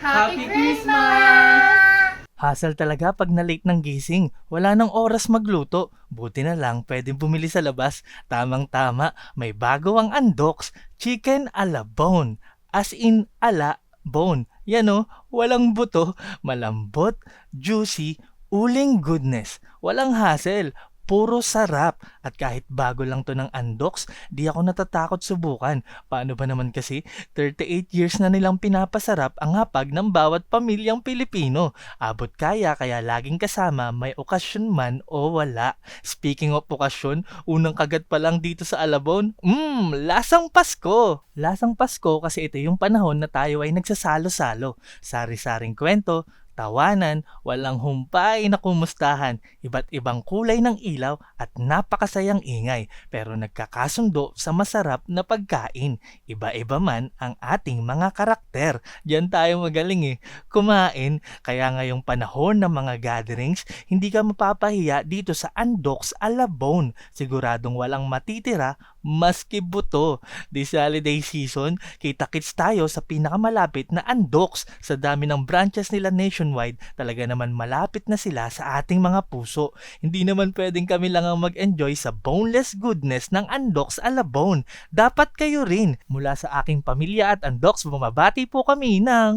Happy Christmas! Hassle talaga pag na-late ng gising. Wala nang oras magluto. Buti na lang pwedeng bumili sa labas. Tamang-tama, may bago ang Andox, chicken a la bone. As in, ala bone. Yan o, walang buto, malambot, juicy, uling goodness. Walang hassle, puro sarap. At kahit bago lang to ng Andox, di ako natatakot subukan. Paano ba naman kasi, 38 years na nilang pinapasarap ang hapag ng bawat pamilyang Pilipino. Abot kaya kaya laging kasama may okasyon man o wala. Speaking of okasyon, unang kagat pa lang dito sa Alabon, mmm, lasang Pasko! Lasang Pasko kasi ito yung panahon na tayo ay nagsasalo-salo. Sari-saring kwento, tawanan, walang humpay na kumustahan, iba't ibang kulay ng ilaw at napakasayang ingay pero nagkakasundo sa masarap na pagkain. Iba-iba man ang ating mga karakter. Diyan tayo magaling eh. Kumain, kaya ngayong panahon ng mga gatherings, hindi ka mapapahiya dito sa Andox Alabone. Siguradong walang matitira maski buto. This holiday season, kita-kits tayo sa pinakamalapit na Andox. Sa dami ng branches nila nationwide, talaga naman malapit na sila sa ating mga puso. Hindi naman pwedeng kami lang ang mag-enjoy sa boneless goodness ng Andox Alabone. Dapat kayo rin. Mula sa aking pamilya at Andox, bumabati po kami ng